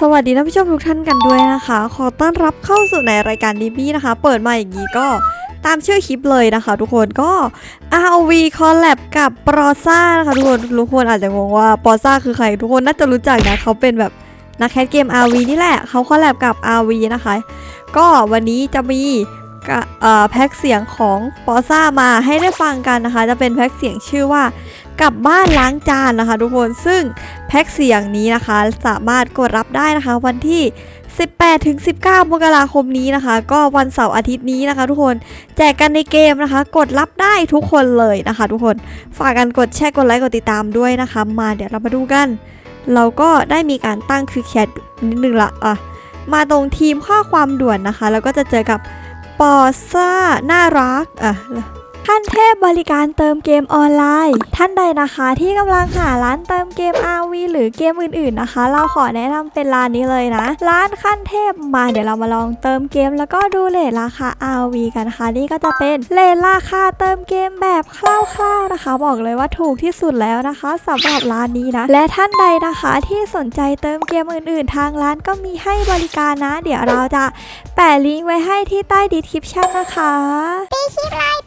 สวัสดีท่านผู้ชมทุกท่านกันด้วยนะคะ ขอต้อนรับเข้าสู่ในรายการดิบี้นะคะ เปิดมาอย่างนี้ก็ตามชื่อคลิปเลยนะคะ ทุกคนก็ ROV Collab กับ p r o z a นะคะทุกคนทุกคนอาจจะงงว่า p r o z a คือใครทุกคนน่าจะรู้จักนะเขาเป็นแบบนักแคสเกม RV นี่แหละเขาคอลแลบกับ RV นะคะ ก็วันนี้จะมีะแพ็กเสียงของปอซ่ามาให้ได้ฟังกันนะคะ จะเป็นแพ็กเสียงชื่อว่า กลับบ้านล้างจานนะคะ ทุกคนซึ่งแพ็กเสียงนี้นะคะ สามารถกดรับได้นะคะ วันที่ 18ถึง19 มกราคมนี้นะคะ ก็วันเสาร์อาทิตย์นี้นะคะ ทุกคนแจกกันในเกมนะคะ กดรับได้ทุกคนเลยนะคะ ทุกคนฝากกันกดแชร์กดไลค์กดติดตามด้วยนะคะ มาเดี๋ยวเรามาดูกัน เราก็ได้มีการตั้งคือแคทนิดนึงละอะมาตรงทีมข้อความด่วนนะคะ แล้วก็จะเจอกับปอซ่าน่ารักอะ ท่านเทพบริการเติมเกมออนไลน์ ท่านใดนะคะที่กำลังหาร้านเติมเกม RV หรือเกมอื่นๆนะคะ เราขอแนะนำเป็นร้านนี้เลยนะ ร้านขั้นเทพมาเดี๋ยวเรามาลองเติมเกม แล้วก็ดูเลทราคา RV กันนะคะ นี่ก็จะเป็นเลทราคาเติมเกมแบบคร่าวๆนะคะ บอกเลยว่าถูกที่สุดแล้วนะคะสำหรับร้านนี้นะ และท่านใดนะคะที่สนใจเติมเกมอื่นๆ ทางร้านก็มีให้บริการนะ เดี๋ยวเราจะแปะลิงก์ไว้ให้ที่ใต้ดีคริปชั่นนะคะตีคลิปเลย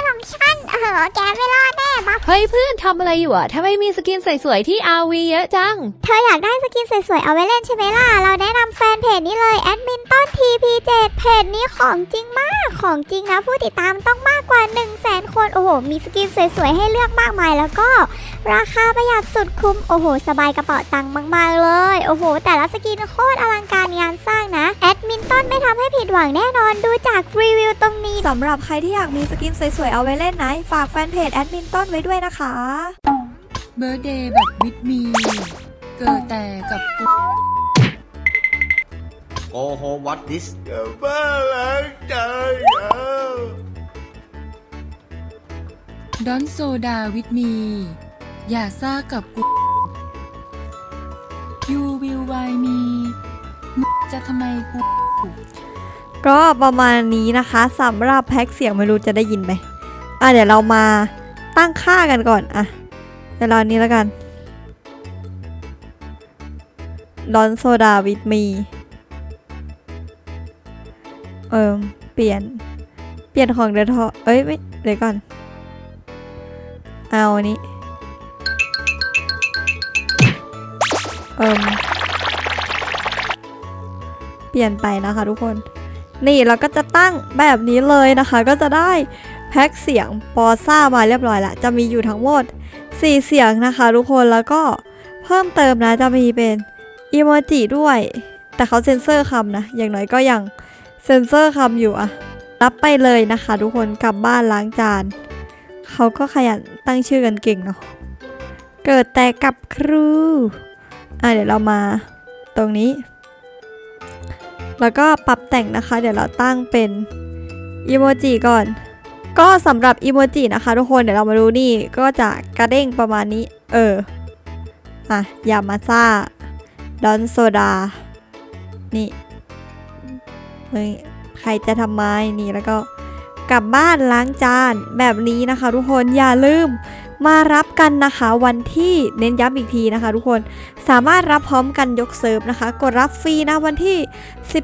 องเป็นของฉันเออแกไม่รอดแน่บัฟเฮ้ยเพื่อนทำอะไรอยู่อะทำไมมีสกินสวยๆที่ RV เยอะจัง เธออยากได้สกินสวยๆเอาไว้เล่นใช่ไหมล่ะ เราแนะนำแฟนเพจนี้เลยแอดมินต้น TP7 เพจนี้ของจริงมาก ของจริงนะผู้ติดตามต้องมากกว่า 1 0 0 0 0แสนคน โอ้โห มีสกินสวยๆ ให้เลือกมากมายแล้วก็ ราคาประหยัดสุดคุ้ม โอ้โห สบายกระเป๋าตังค์มากๆเลย โอ้โห แต่ละสกินโคตรอลังการงานสร้างนะ แอดมินต้นไม่ทำให้ผิดหวังแน่นอนดูจากรีวิวตรงนี้สำหรับใครที่อยากมีสกินสวยๆ เอาไว้เล่นนะ ฝากแฟนเพจแอดมินต้นไว้ด้วยนะคะเบ r ร์ d เดย์แบบวิดมีเกิดแต่กับปุ๊โอ้โห what this บ้าล้างใจอ่ ดอนโซดาวิดมี อย่าซ่ากับกูยูวิวไวมีมึงจะทำไมกู ก็ประมาณนี้นะคะสำหรับแพ็กเสียงไม่รู้จะได้ยินไหมอะเดี๋ยวเรามาตั้งค่ากันก่อนอะเดี๋ยวราอันนี้แล้วกันดอนโซดาวิดมีเอิมเปลี่ยน เปลี่ยนของเดทอเอ้ยไม่เดี๋ยวก่อน เอาอันนี้ เอิมเปลี่ยนไปนะคะทุกคน นี่เราก็จะตั้งแบบนี้เลยนะคะ ก็จะได้แพ็คเสียงปอซ่ามาเรียบร้อยละจะมีอยู่ทั้งหมด 4 เสียงนะคะทุกคนแล้วก็เพิ่มเติมนะจะมีเป็นอีโมจิด้วย แต่เขาเซ็นเซอร์คำนะ อย่างน้อยก็ยังเซ็นเซอร์คำอยู่อะรับไปเลยนะคะทุกคนกลับบ้านล้างจาน เขาก็ขยันตั้งชื่อกันเก่งเนาะ เกิดแต่กับครู อะเดี๋ยวเรามาตรงนี้ แล้วก็ปรับแต่งนะคะ เดี๋ยวเราตั้งเป็นอีโมจิก่อน ก็สำหรับอีโมจินะคะทุกคน เดี๋ยวเรามาดูนี่ ก็จะกระเด้งประมาณนี้ เออ อะ ยามาซ่า ดอนโซดา นี่ใครจะทำไมนี่แล้วก็ กลับบ้านล้างจานแบบนี้นะคะ ทุกคนอย่าลืมมารับกันนะคะวันที่เน้นย้ำอีกทีนะคะ ทุกคนสามารถรับพร้อมกันยกเซิร์ฟนะคะ กดรับฟรีนะวันที่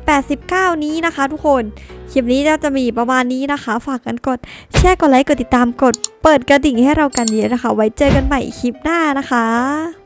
18-19 นี้นะคะ ทุกคนคลิปนี้จะมีประมาณนี้นะคะ ฝากกันกดแชร์กดไลค์กดติดตามกด เปิดกระดิ่งให้เรากันเยอะนะคะ ไว้เจอกันใหม่คลิปหน้านะคะ